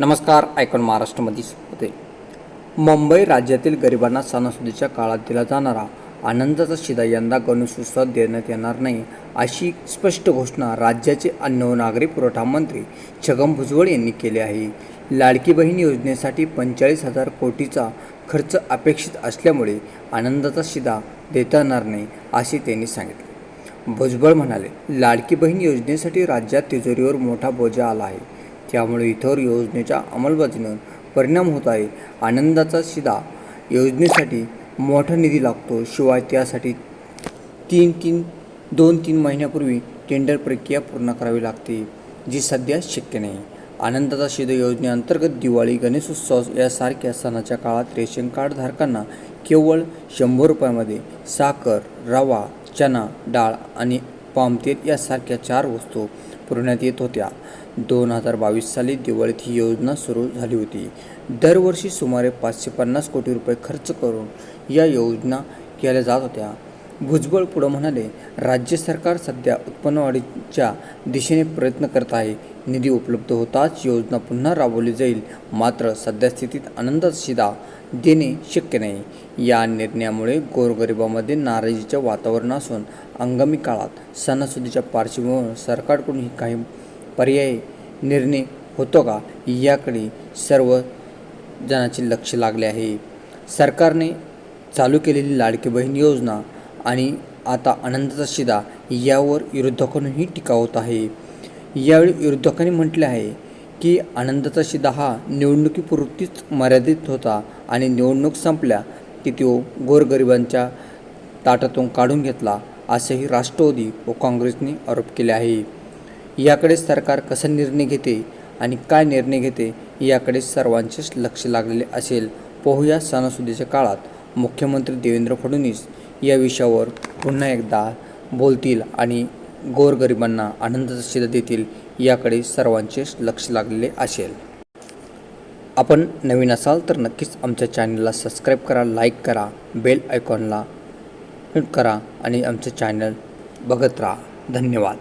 नमस्कार आयकॉन महाराष्ट्रामध्ये होते मुंबई राज्यातील गरिबांना सणासुदीच्या काळात दिला जाणारा आनंदाचा शिदा यंदा गणेशोत्सवात देण्यात येणार नाही अशी स्पष्ट घोषणा राज्याचे अन्न व नागरी पुरवठा मंत्री छगन भुजबळ यांनी केली आहे. लाडकी बहीण योजनेसाठी पंचेचाळीस हजार कोटीचा खर्च अपेक्षित असल्यामुळे आनंदाचा शिदा देता येणार नाही असे त्यांनी सांगितले. भुजबळ म्हणाले लाडकी बहीण योजनेसाठी राज्यात तिजोरीवर मोठा बोजा आला आहे. त्यामुळे इतर योजनेच्या अंमलबजावणीवर परिणाम होत आहे. आनंदाचा शिदा योजनेसाठी मोठा निधी लागतो. शिवाय त्यासाठी तीन तीन दोन तीन महिन्यापूर्वी टेंडर प्रक्रिया पूर्ण करावी लागते जी सध्या शक्य नाही. आनंदाचा शिदा योजनेअंतर्गत दिवाळी गणेशोत्सव यासारख्या सणाच्या काळात रेशन कार्डधारकांना केवळ शंभर रुपयामध्ये साखर रवा चना डाळ आणि पामतेल यासारख्या चार वस्तू पुरवण्यात येत होत्या. दोन हजार बावीस साली दिवाळीत ही योजना सुरू झाली होती. दरवर्षी सुमारे पाचशे पन्नास कोटी रुपये खर्च करून या योजना केल्या जात होत्या. भुजबळ पुढं म्हणाले राज्य सरकार सध्या उत्पन्नवाढीच्या दिशेने प्रयत्न करत आहे. निधी उपलब्ध होताच योजना पुन्हा राबवली जाईल. मात्र सध्या स्थितीत आनंदाचा शिदा देणे शक्य नाही. या निर्णयामुळे गोरगरिबामध्ये नाराजीचे वातावरण असून आगामी काळात सणासुदीच्या पार्श्वभूमीवर सरकारकडूनही काही पर्यायी निर्णय होतो का? याकडे सर्व जणांचे लक्ष लागले आहे. सरकारने चालू केलेली लाडकी बहीण योजना आणि आता आनंदाचा शिदा यावर विरोधकांनीही टीका होत आहे. यावेळी विरोधकांनी म्हटले आहे की आनंदाचा शिदा हा निवडणुकीपुरतीच मर्यादित होता आणि निवडणूक संपल्या की तो गोरगरिबांच्या ताटातून काढून घेतला असेही राष्ट्रवादी व काँग्रेसने आरोप केले आहे. याकडे सरकार कसा निर्णय घेते आणि काय निर्णय घेते याकडे सर्वांचेच लक्ष लागलेले असेल. पोहूया सणासुदीच्या काळात. मुख्यमंत्री देवेंद्र फडणवीस या विषयावर पुन्हा एकदा बोलतील आणि गोरगरिबांना आनंदाचा शिदा देतील याकडे सर्वांचेच लक्ष लागलेले असेल. आपण नवीन असाल तर नक्कीच आमच्या चॅनलला सबस्क्राईब करा लाईक करा बेल आयकॉनला हिट करा आणि आमचं चॅनल बघत राहा. धन्यवाद.